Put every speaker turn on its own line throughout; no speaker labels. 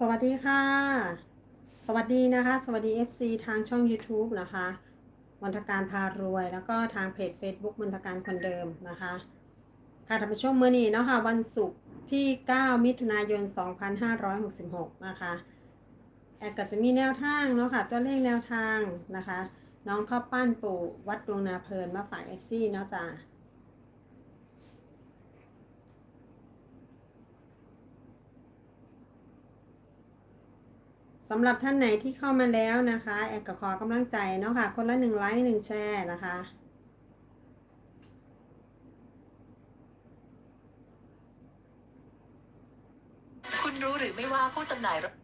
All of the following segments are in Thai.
สวัสดีค่ะ สวัสดีนะคะ สวัสดี FC ทางช่อง YouTube นะคะมนทการพารวย แล้วก็ทางเพจ Facebook มนทการคนเดิมนะคะ ค่ะท่านผู้ชมเมื่อนี้เนาะค่ะวันศุกร์ที่ 9 มิถุนายน 2566 นะคะ แอดก็จะมีแนวทางเนาะค่ะตัวเลขแนวทางนะคะ น้องข้าวปั้นปู่วัดดวงนาเพลินมาฝาก FC เนาะจ้า สำหรับท่านไหนที่เข้ามาแล้วนะคะ แอดก็ขอกำลังใจเนาะค่ะ คนละหนึ่งไลค์หนึ่งแชร์นะคะ
คุณรู้หรือไม่ว่าผู้จำหน่ายรถ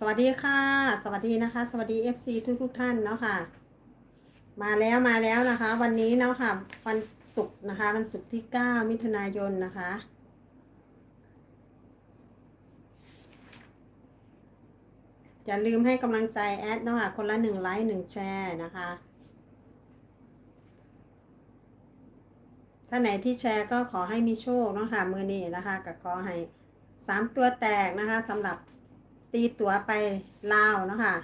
สวัสดีค่ะ สวัสดีนะคะ สวัสดี FC ทุกทุกท่านเนาะค่ะ มาแล้วมาแล้วนะคะ วันนี้เนาะค่ะวันศุกร์นะคะวันศุกร์ที่ 9 มิถุนายนนะคะ อย่าลืมให้กำลังใจแอดเนาะค่ะคนละหนึ่งไลค์หนึ่งแชร์นะคะถ้าไหนที่แชร์ก็ขอให้มีโชคเนาะค่ะมือนี้นะคะกับขอให้สามตัวแตกนะคะสำหรับ ตีตั๋วไปลาวนะคะ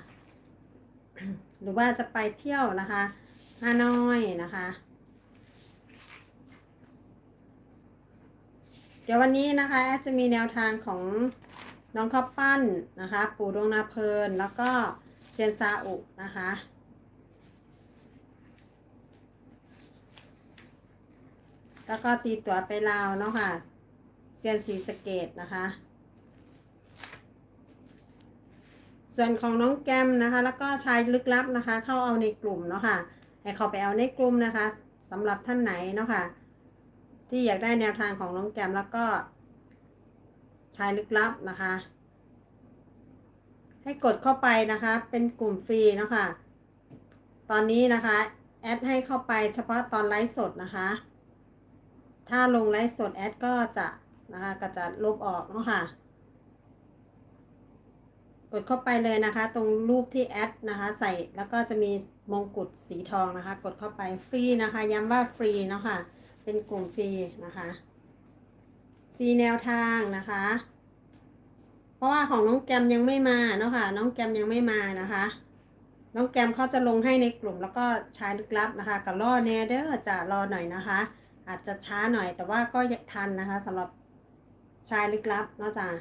หรือว่าจะไปเที่ยวนะคะฮานอยนะคะ เดี๋ยววันนี้นะคะแอดจะมีแนวทางของน้องข้าวปั้นนะคะ ปู่ดวงนาเพลินแล้วก็เซียนซาอุนะคะแล้วก็ตีตั๋วไปลาวเนาะค่ะเซียนสีสเกตนะคะ ส่วนของน้องแกมนะคะ แล้วก็ชายลึกลับนะคะ เข้าเอาในกลุ่มเนาะค่ะให้เขาไปเอาในกลุ่มนะคะสำหรับท่านไหนเนาะค่ะที่อยากได้แนวทางของน้องแกมแล้วก็ชายลึกลับนะคะ ให้กดเข้าไปนะคะ เป็นกลุ่มฟรีเนาะค่ะตอนนี้นะคะแอดให้เข้าไปเฉพาะตอนไลฟ์สดนะคะ ถ้าลงไลฟ์สดแอดก็จะนะคะก็จะลบออกเนาะค่ะ ดเข้าไปเลยนะคะ ตรงรูปที่แอดนะคะ ใส่แล้วก็จะมีมงกุฎสีทองนะคะ กดเข้าไปฟรีนะคะ ย้ำว่าฟรีเนาะค่ะเป็นกลุ่มฟรีนะคะฟรีแนวทางนะคะ เพราะว่าของน้องแกมยังไม่มาเนาะค่ะน้องแกมยังไม่มานะคะ น้องแกมเขาจะลงให้ในกลุ่มแล้วก็ชายลึกลับนะคะกับล่อแนเดอร์จะรอหน่อยนะคะ อาจจะช้าหน่อยแต่ว่าก็ทันนะคะสำหรับชายลึกลับเนอกจาก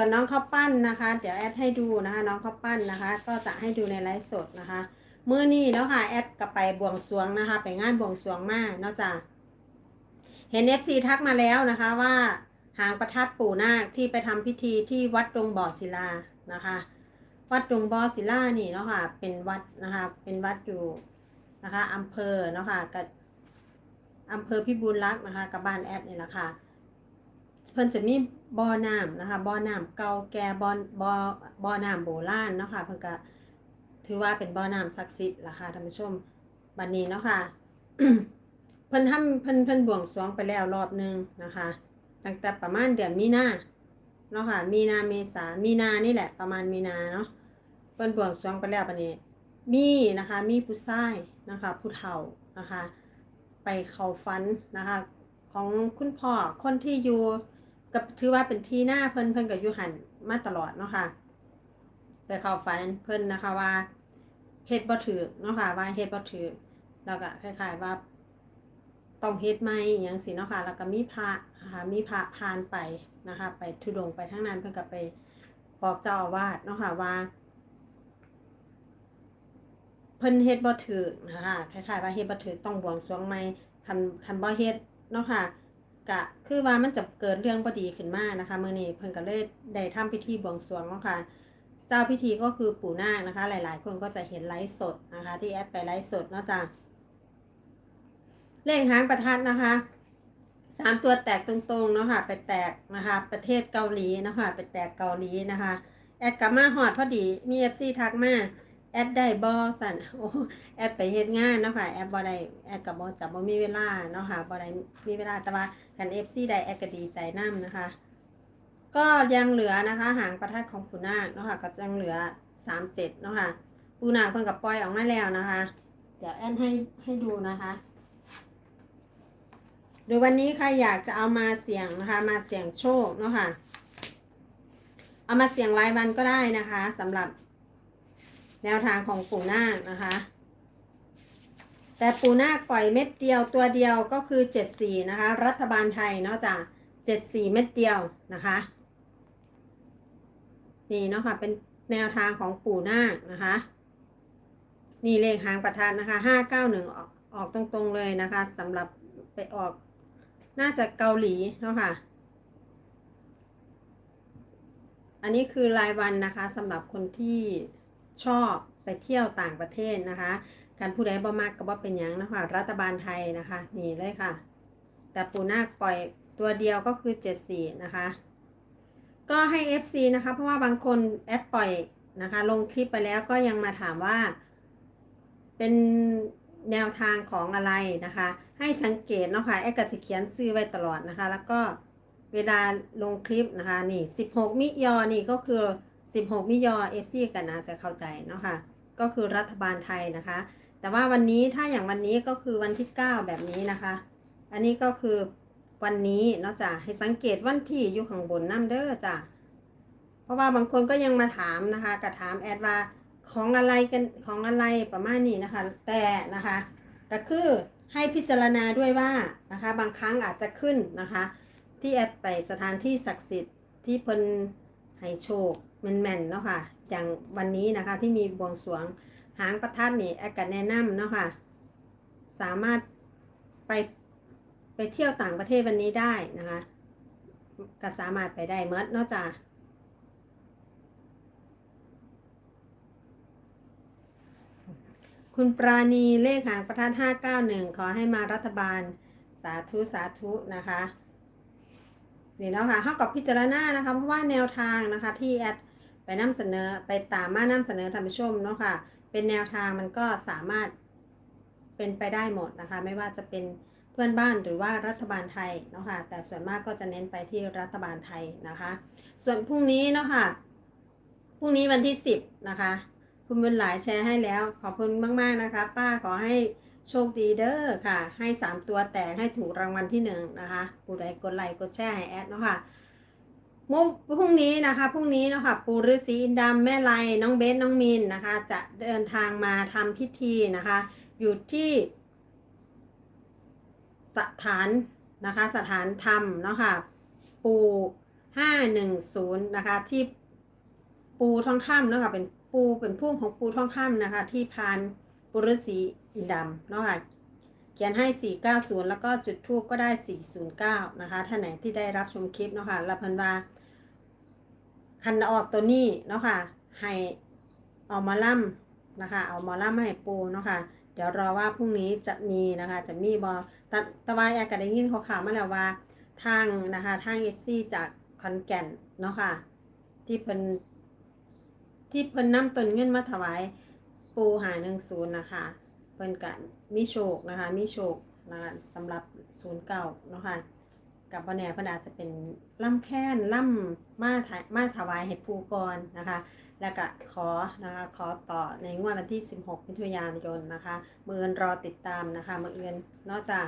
ส่วนน้องข้าวปั้นนะคะ เดี๋ยวแอดให้ดูนะคะ น้องข้าวปั้นนะคะ ก็จะให้ดูในไลฟ์สดนะคะเมื่อนี้เนาะค่ะแอดก็ไปบวงสรวงนะคะ ไปงานบวงสรวงมากนอกจากเห็น FC ทักมาแล้วนะคะว่าหางประทัดปู่นาคที่ไปทำพิธีที่วัดดงบ่อศิลานะคะ วัดดงบ่อศิลานี่เนาะค่ะเป็นวัดนะคะเป็นวัดอยู่นะคะอำเภอเนาะค่ะกับอำเภอพิบูลรักษ์นะคะกับบ้านแอดนี่แหละค่ะเพิ่นจะมี บ่อน้ำนะคะบ่อน้ำเก่าแก่บ่อบ่อบ่อน้ำโบราณเนาะค่ะเพิ่นก็ถือว่าเป็นบ่อน้ำศักดิ์สิทธิ์ล่ะค่ะท่านผู้ชมบัดนี้เนาะค่ะเพิ่นทำเพิ่นเพิ่นบวงสรวงไปแล้วรอบหนึงนะคะ ตั้งแต่ประมาณเดือนมีนาเนาะค่ะมีนาเมษามีนานี่แหละประมาณมีนาเนาะเพิ่นบวงสรวงไปแล้วบัดนี้ มีนะคะมีผู้ชายนะคะผู้เฒ่านะคะ ไปเข้าฝันนะคะ ของคุณพ่อคนที่อยู่ กับถือว่าเป็นที่หน้าเพิ่นเพิ่นกับยูหันมาตลอดเนาะค่ะไปเข้าฝันเพิ่นนะคะว่าเฮ็ดบ่ถือเนาะค่ะว่าเฮ็ดบ่ถือแล้วก็คล้ายๆว่าต้องเฮ็ดไหมอย่างสิเนาะค่ะแล้วก็มีพระนะคะมีพระพานไปนะคะ ไปทุดงไปทั้งนั้นเพิ่นก็ไปบอกเจ้าอาวาสเนาะค่ะว่าเพิ่นเฮ็ดบ่ถือนะคะคล้ายๆว่าเฮ็ดบ่ถือต้องบวงสรวงใหม่คันคันบ่เฮ็ดเนาะค่ะ กะคือว่ามันจะเกิดเรื่องพอดีขึ้นมานะคะเมื่อนี้เพิ่นก็เลยได้ทำพิธีบวงสรวงเนาะค่ะเจ้าพิธีก็คือปู่นาคนะคะ หลาย ๆ คนก็จะเห็นไลฟ์สดนะคะ ที่แอดไปไลฟ์สดเนาะจ้ะเลขหางประทัดนะคะสามตัวแตกตรงๆเนาะค่ะไปแตกนะคะ ประเทศเกาหลีเนาะค่ะไปแตกเกาหลีนะคะ แอดกลับมาฮอดพอดีมีเอฟซีทักมา แอดได้บอสันโอ้แอดไปเฮ็ดงานเนาะค่ะแอดบ่ได้แอดกับ่จับบ่มีเวลาเนาะค่ะบ่ได้มีเวลาแต่ว่ากันเอฟซีได้แอดก็ดีใจนํนะคะ ก็ยังเหลือนะคะ หางประทัดของปูนาเนาะค่ะก็ยังเหลือสามเจ็ดเนาะค่ะปูนาคเพิ่งกับปล่อยออกมาแล้วนะคะ เดี๋ยวแอนให้ให้ดูนะคะหรือวันนี้ใครอยากจะเอามาเสี่ยงนะคะ มาเสี่ยงโชคเนาะค่ะ เอามาเสี่ยงรายวันก็ได้นะคะสำหรับ แนวทางของปู่นาคนะคะ แต่ปู่นาคปล่อยเม็ดเดียวตัวเดียวก็คือเจ็ดสี่นะคะ รัฐบาลไทยเนาะจ้ะเจ็ดสี่เม็ดเดียวนะคะ นี่เนาะค่ะเป็นแนวทางของปู่นาคนะคะ นี่เลขหางประทัดนะคะห้าเก้าหนึ่งออกออกตรงๆเลยนะคะสำหรับไปออกน่าจะเกาหลีเนาะค่ะ อันนี้คือรายวันนะคะสำหรับคนที่ ชอบไปเที่ยวต่างประเทศนะคะการผู้ใดบ่มากก็บ่เป็นหยังนะคะรัฐบาลไทยนะคะนี่เลยค่ะ แต่ปูนาคปล่อยตัวเดียวก็คือ74นะคะ ก็ให้ FC นะคะ เพราะว่าบางคนแอดปล่อยนะคะ ลงคลิปไปแล้วก็ยังมาถามว่า เป็นแนวทางของอะไรนะคะ ให้สังเกตเนาะค่ะแอดกสิเขียนซื้อไว้ตลอดนะคะ แล้วก็เวลาลงคลิปนะคะ นี่ 16 มิยอนี่ก็คือ 16 มิยอ FC กันนะจะเข้าใจเนาะค่ะก็คือรัฐบาลไทยนะคะ แต่ว่าวันนี้ถ้าอย่างวันนี้ก็คือวันที่ 9 แบบนี้นะคะ อันนี้ก็คือวันนี้เนาะจ้ะให้สังเกตวันที่อยู่ข้างบนน้ำเด้อจ้ะเพราะว่าบางคนก็ยังมาถามนะคะกระถามแอดว่าของอะไรกันของอะไรประมาณนี้นะคะ แต่นะคะก็คือให้พิจารณาด้วยว่านะคะบางครั้งอาจจะขึ้นนะคะ ที่แอดไปสถานที่ศักดิ์สิทธิ์ที่เพิ่นให้โชค แม่นๆเนาะค่ะ อย่างวันนี้นะคะที่มีบวงสรวงหางประทัดนี่แอดก็แนะนำเนาะค่ะ สามารถไปไปเที่ยวต่างประเทศวันนี้ได้นะคะก็สามารถไปได้เมื่อนอกจากคุณปราณีเลขหางประทัด591 ขอให้มารัฐบาลสาธุ สาธุนะคะนี่เนาะค่ะเข้ากับพิจารณานะคะ เพราะว่าแนวทางนะคะที่แอด ไปนำเสนอไปตามมานำเสนอท่านผู้ชมเนาะค่ะ เป็นแนวทางมันก็สามารถเป็นไปได้หมดนะคะ ไม่ว่าจะเป็นเพื่อนบ้านหรือว่ารัฐบาลไทยเนาะค่ะ แต่ส่วนมากก็จะเน้นไปที่รัฐบาลไทยนะคะ ส่วนพรุ่งนี้เนาะค่ะพรุ่งนี้วันที่ 10 นะคะ คุณบุญหลายแชร์ให้แล้ว ขอบคุณมาก ๆ นะคะ ป้าขอให้โชคดีเด้อค่ะ ให้ 3 ตัวแตกให้ถูกรางวัลที่1นะคะผู้ใดกดไลค์กดแชร์ให้แอดเนาะค่ะ มุพรุ่งนี้นะคะพรุ่งนี้เนาะค่ะปู่ฤาษีอินดำแม่ไลน้องเบสน้องมินนะคะ จะเดินทางมาทำพิธีนะคะ อยู่ที่สถานนะคะ สถานธรรมเนาะค่ะปู510นะคะ ที่ปูทองคำเนาะค่ะเป็นปูเป็นพุ่มของปูทองคำนะคะ ที่พานปุรสีอินดำเนาะค่ะเขียนให้ 490 แล้วก็จุดทูบก็ได้ 409 นะคะท่านไหนที่ได้รับชมคลิปเนาะค่ะรับพันว่า คันออกตัวนี้เนาะค่ะ ให้เอามาล่ำนะคะ เอามาล่ำให้ปูเนาะค่ะ เดี๋ยวรอว่าพรุ่งนี้จะมีนะคะ จะมีบอตะตะวายแอร์ก็ได้ยินข่าวมาแล้วว่าทางนะคะทางเอซีจากคอนแก่นเนาะค่ะ ที่เพิ่นที่เพิ่นนำต้นเงินมาถวายปูหาหนึ่งศูนย์นะคะ เพิ่นกะมีโชคนะคะมีโชคนะคะสำหรับศูนย์เก่าเนาะค่ะ กับวันแน่เพิ่นอาจจะเป็นล่ำแค้นล่ำมาถมาถวายให้ปูก่อนนะคะ แล้วก็ขอนะคะขอต่อในงวดวันที่ 16 มิถุนายนนะคะมืออนรอติดตามนะคะมือเอือนนอกจาก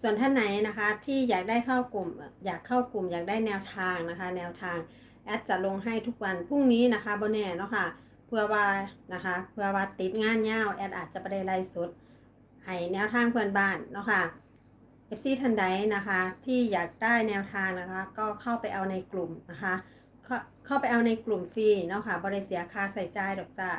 ส่วนท่านไหนนะคะที่อยากได้เข้ากลุ่มอยากเข้ากลุ่มอยากได้แนวทางนะคะ แนวทางแอดจะลงให้ทุกวันพรุ่งนี้นะคะบนแน่เนาะค่ะเพื่อว่านะคะเพื่อว่าติดงานยาวแอดอาจจะไปได้ไล่สุดให้แนวทางเพื่อนบ้านเนาะค่ะ อฟซีทันใดนะคะ ที่อยากได้แนวทางนะคะ ก็เข้าไปเอาในกลุ่มนะคะ เข้าเข้าไปเอาในกลุ่มฟรีเนาะค่ะบริเสียค่าใส่จ่ายดอกจ้า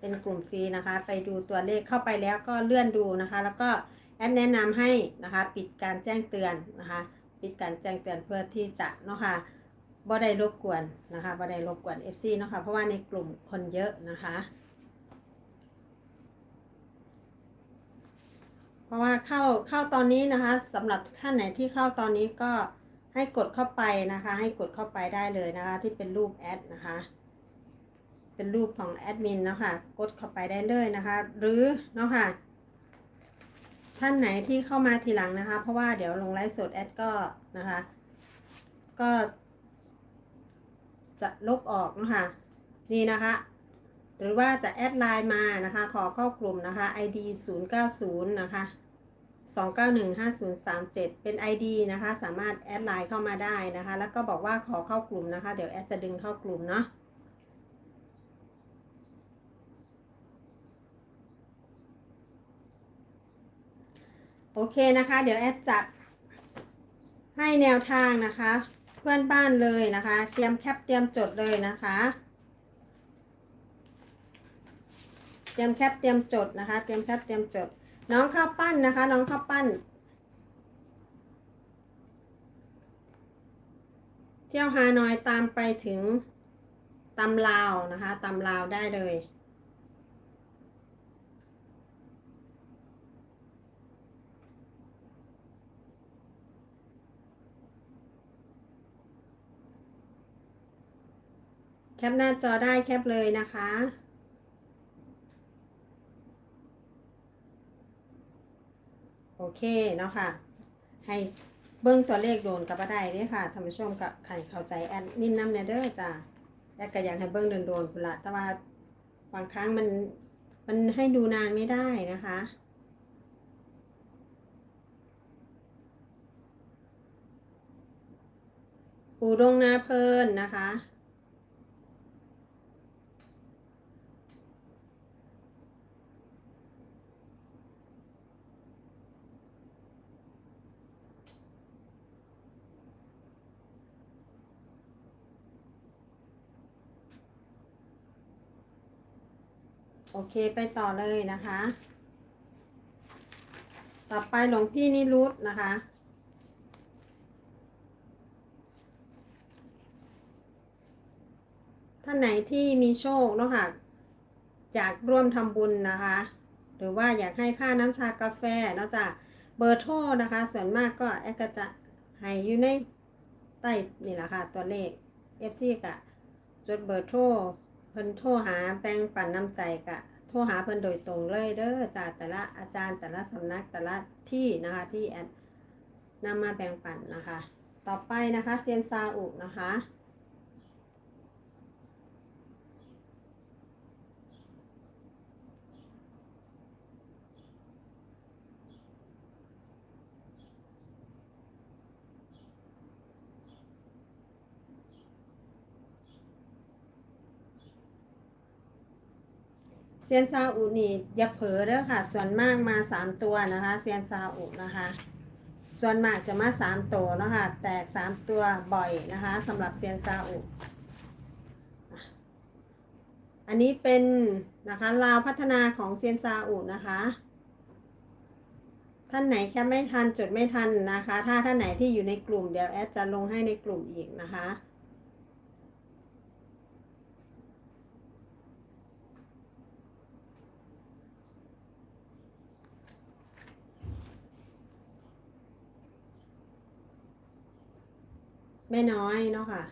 เป็นกลุ่มฟรีนะคะ ไปดูตัวเลขเข้าไปแล้วก็เลื่อนดูนะคะ แล้วก็แอดแนะนำให้นะคะ ปิดการแจ้งเตือนนะคะ ปิดการแจ้งเตือนเพื่อที่จะเนาะค่ะบ่ได้รบกวนนะคะบ่ได้รบกวน FC เนาะค่ะเพราะว่าในกลุ่มคนเยอะนะคะ เพ ราะว่าเข้าเข้าตอนนี้นะคะสำหรับท่านไหนที่เข้าตอนนี้ก็ให้กดเข้าไปนะคะ ให้กดเข้าไปได้เลยนะคะ ที่เป็นรูปแอดนะคะ เป็นรูปของแอดมินนะคะกดเข้าไปได้เลยนะคะ หรือเนาะค่ะท่านไหนที่เข้ามาทีหลังนะคะ เพราะว่าเดี๋ยวลงไลฟ์สดแอดก็นะคะ ก็ จะลบออกนะคะนี่นะคะ หรือว่าจะแอดไลน์มานะคะ ขอเข้ากลุ่มนะคะ ID 090 นะคะ 2915037 เป็น ID นะคะ สามารถแอดไลน์เข้ามาได้นะคะ แล้วก็บอกว่าขอเข้ากลุ่มนะคะ เดี๋ยวแอดจะดึงเข้ากลุ่มเนาะโอเคนะคะ เดี๋ยวแอดจะให้แนวทางนะคะ เพื่อนบ้านเลยนะคะ เตรียมแคปเตรียมจดเลยนะคะ เตรียมแคปเตรียมจดนะคะ เตรียมแคปเตรียมจด น้องข้าวปั้นนะคะ น้องข้าวปั้น เที่ยวฮานอยตามไปถึงตำลาวนะคะตำลาวได้เลยแคปหน้าจอได้แคปเลยนะคะ โอ เคเนาะค่ะ ให้เบิ้งตัวเลขโดนกับบ่ได้เด้อค่ะท่านผู้ชมกับใครเข้าใจแอดมินน้ำเนเด้อจ้าแต่ก็อยากให้เบิ้งโดนๆพุ่นละแต่ว่าบางครั้งมันมันให้ดูนานไม่ได้นะคะปูดงนาเพลินนะคะ โอเคไปต่อเลยนะคะ ต่อไปหลวงพี่นิรุตนะคะ ท่านไหนที่มีโชคเนาะค่ะอยากร่วมทำบุญนะคะ หรือว่าอยากให้ค่าน้ำชากาแฟนอกจากเบอร์โทรนะคะ ส่วนมากก็แอดก็จะให้อยู่ในใต้นี่แหละค่ะ ตัวเลข FC กะจดเบอร์โทร เพิ่นโทรหาแบ่งปันน้ำใจกะโทรหาเพิ่นโดยตรงเลยเด้อจากแต่ละอาจารย์แต่ละสำนักแต่ละที่นะคะที่แอดนำมาแบ่งปันนะคะ ต่อไปนะคะเซียนซาอุนะคะ เซียนซาอุนี่อย่าเผลอเด้อค่ะ ส่วนมากมาสามตัวนะคะเซียนซาอุนะคะ ส่วนมากจะมาสามตัวนะคะ แตกสามตัวบ่อยนะคะสำหรับเซียนซาอุอันนี้เป็นนะคะลาวพัฒนาของเซียนซาอุนะคะ ท่านไหนแค่ไม่ทันจดไม่ทันนะคะ ถ้าท่านไหนที่อยู่ในกลุ่มเดี๋ยวแอดจะลงให้ในกลุ่มอีกนะคะ ไม่น้อยเนาะค่ะ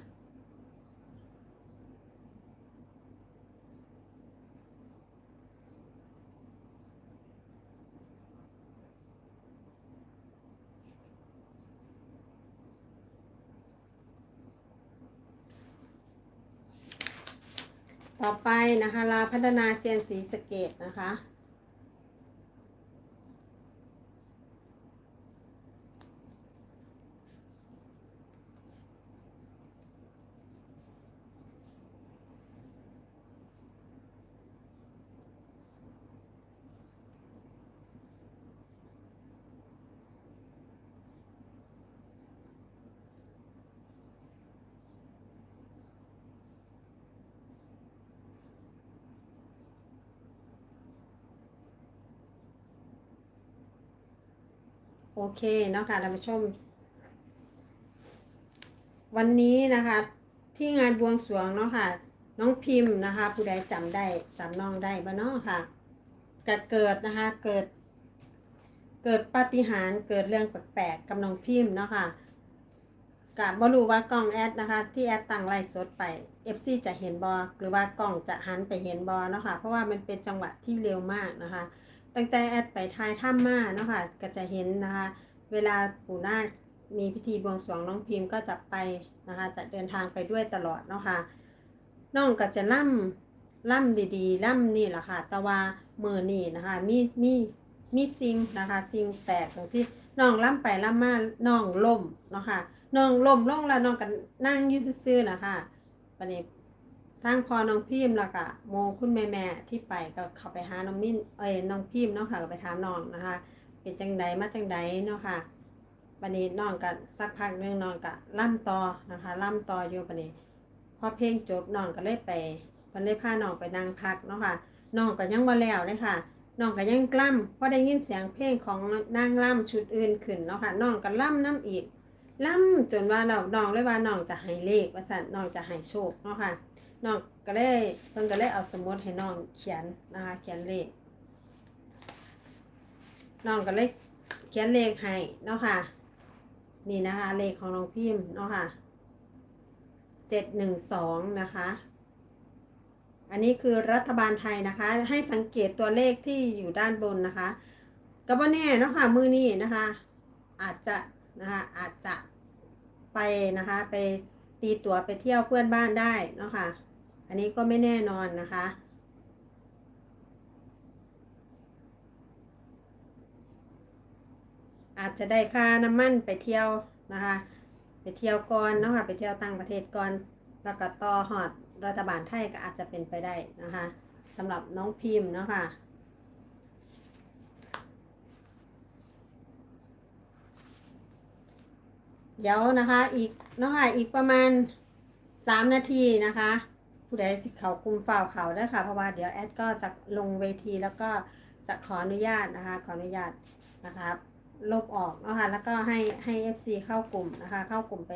ต่อไปนะคะลาพัฒนาเซียนสีสะเกตนะคะ อ โอเคเนาะค่ะท่านผู้ชม วันนี้นะคะ ที่งานบวงสรวงเนาะค่ะ น้องพิมพ์นะคะ ผู้ใดจำได้จำน้องได้บ้านาะค่ะก็เกิดนะคะเกิด เกิดปาฏิหาริย์เกิดเรื่องแปลกๆกับน้องพิมพ์เนาะค่ะกับ่รู้ว่ากล้องแอดนะคะ ที่แอดตั้งไลฟ์สดไป FC จะเห็นบอหรือว่ากล้องจะหันไปเห็นบอเนาะค่ะเพราะว่ามันเป็นจังหวะที่เร็วมากนะคะ ตั้งแต่แอดไปทายถ้ำมาเนาะค่ะก็จะเห็นนะคะ เวลาปู่นาคมีพิธีบวงสรวงน้องพิมพ์ก็จะไปนะคะ จะเดินทางไปด้วยตลอดเนาะค่ะน้องก็จะล่ำล่ำดีๆ ล่ำนี่แหละค่ะ แต่ว่ามือนี่นะคะ มีมีมีซิงนะคะซิงแตกตรงที่น้องล่ำไปล่ำมาน้องล่มเนาะค่ะน้องล่มล่องแล้วน้องก็นั่งยืดซื่อๆนะคะประเด็น ทางพอน้องพิมพ์แล้วก็โมคุณแม่แม่ที่ไปก็เข้าไปหาน้องมิ้นเอ้ยน้องพิมพ์เนาะค่ะก็ไปถามน้องนะคะ เป็นจังใดมาจังใดเนาะค่ะบันนี้น้องก็สักพักนึงน้องก็ล่ำต่อนะคะ ล่ำต่ออยู่บันนี้พอเพลงจบน้องก็เลยไปเพิ่นเลยพาน้องไปนั่งพักเนาะค่ะน้องก็ยังบ่แล้วเลยค่ะน้องก็ยังกล้ำเพอได้ยินเสียงเพลงของนางล่ำชุดอื่นขึ้นเนาะค่ะน้องก็ล่ำน้ำอีกล่ำจนว่าเราน้องเลยว่าน้องจะให้เลขว่าสั่นน้องจะให้โชคเนาะค่ะ น้องก็เลยเพิ่นก็เลยเอาสมุดให้น้องเขียนนะคะเขียนเลขน้องก็เลยเขียนเลขให้เนาะค่ะ นี่นะคะเลขของน้องพิมพ์เนาะค่ะเจ็ดหนึ่งสองนะคะ อันนี้คือรัฐบาลไทยนะคะ ให้สังเกตตัวเลขที่อยู่ด้านบนนะคะก็บ่แน่เนาะค่ะมือนี้นะคะ อาจจะนะคะอาจจะไปนะคะไปตีตั๋วไปเที่ยวเพื่อนบ้านได้เนาะค่ะ อันนี้ก็ไม่แน่นอนนะคะ อาจจะได้ค่าน้ำมันไปเที่ยวนะคะ ไปเที่ยวก่อนเนาะค่ะไปเที่ยวต่างประเทศก่อน แล้วก็ต่อหอดรัฐบาลไทยก็อาจจะเป็นไปได้นะคะสำหรับน้องพิมพ์เนาะค่ะเดี๋ยวนะคะอีกเนาะค่ะอีกประมาณ 3 นาทีนะคะ ผู้ใดสิเขาคุมฝ่าวเขาได้ค่ะ เพราะว่าเดี๋ยวแอดก็จะลงเวทีแล้วก็จะขออนุญาตนะคะ ขออนุญาตนะคะลบออกนะคะแล้วก็ให้ให้ FC เข้ากลุ่มนะคะ เข้ากลุ่มไป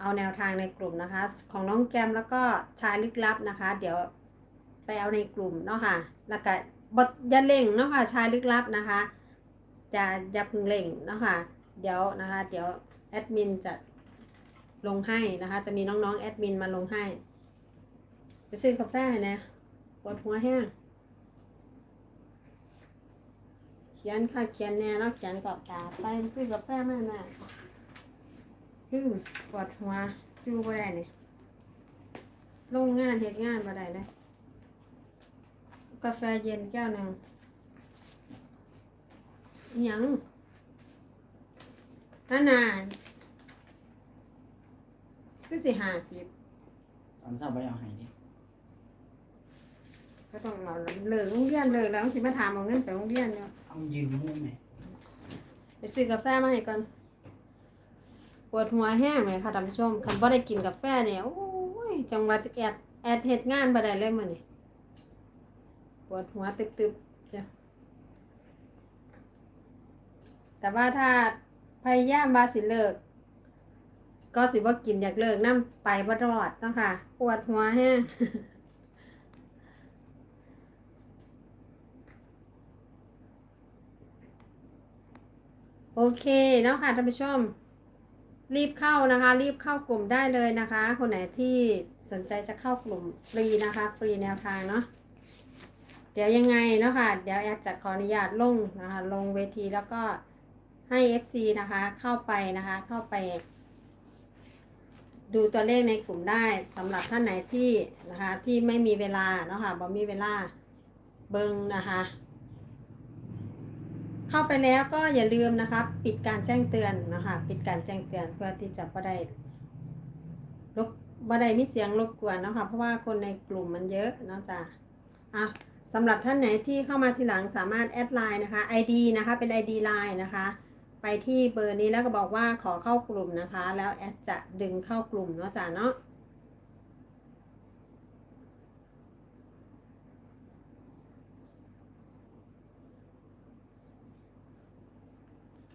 เอาแนวทางในกลุ่มนะคะ ของน้องแกมแล้วก็ชายลึกลับนะคะ เดี๋ยวไปเอาในกลุ่มเนาะค่ะแล้วก็บดอย่าเล่งเนาะค่ะชายลึกลับนะคะจะอย่าพึงเล่งเนาะค่ะเดี๋ยวนะคะ เดี๋ยวแอดมินจะ ลงให้นะคะ จะมีน้องๆแอดมินมาลงให้ ไปซื้อกาแฟให้นะปวดหัวแห้งเขียนค่ะเขียนแน่แล้วเขียนกรอบตาไปซื้อกาแฟมาแม่ฮึมปวดหัวอยู่บ่ได้นี่ลงงานเฮ็ดงานบ่ได้เลยกาแฟเย็นแก้วหนึ่งยังนั่นน่ะ คือสิห้าสิบ
ตอนเช้าไม่ได้เอาให้ดิ
ก็ต้องเราเลิกโรงเรียนเลิกแล้วสิมาถามเอาเงินไปโรงเรียนเนาะ
เอายืมมู่ไหม
ไปซื้อกาแฟมาให้ก่อนปวดหัวแห้งเลยค่ะท่านผู้ชมคันบ่ได้กินกาแฟเนี่ยโอ้ยจังหวัดแอดแอดเฮ็ดงานบ่ได้เลยมื้อนี้ปวดหัวตึบๆจ้ะแต่ว่าถ้าพยายามว่าสิเลิก ก็สิบ่ากินอยากเลิกน้ำไปบ่รอดเนาะค่ะ ปวดหัวแห้งโอเคเนาะค่ะท่านผู้ชม รีบเข้านะคะ รีบเข้ากลุ่มได้เลยนะคะ คนไหนที่สนใจจะเข้ากลุ่มฟรีนะคะ ฟรีแนวทางเนาะเดี๋ยวยังไงเนาะค่ะ เดี๋ยวแอดจะขออนุญาตลงนะคะ ลงเวทีแล้วก็ให้ FC นะคะ เข้าไปนะคะ เข้าไป ดูตัวเลขในกลุ่มได้สำหรับท่านไหนที่นะคะที่ไม่มีเวลาเนาะค่ะบ่มีเวลาเบิงนะคะ เข้าไปแล้วก็อย่าลืมนะคะ ปิดการแจ้งเตือนนะคะปิดการแจ้งเตือนเพื่อที่จะบ่ได้รบบ่ได้มีเสียงรบกวนเนาะคะเพราะว่าคนในกลุ่มมันเยอะเนาะจ้ะอะสำหรับท่านไหนที่เข้ามาทีหลังสามารถแอดไลน์นะคะ ID นะคะเป็น ID ไลน์นะคะ ไปที่เบอร์นี้แล้วก็บอกว่าขอเข้ากลุ่มนะคะ แล้วแอดจะดึงเข้ากลุ่มเนาะจ้ะเนาะ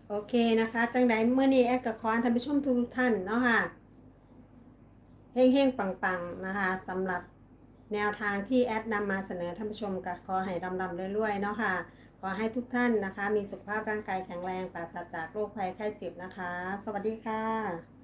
โอเคนะคะ จังไดเมื่อนี้แอดกับคอนท่านผู้ชมทุกท่านเนาะค่ะเฮงๆปังๆนะคะสำหรับแนวทางที่แอดนำมาเสนอท่านผู้ชมกับขอให้ดำๆรวยๆเนาะค่ะ ขอให้ทุกท่านนะคะ มีสุขภาพร่างกายแข็งแรงปราศจากโรคภัยไข้เจ็บนะคะ สวัสดีค่ะ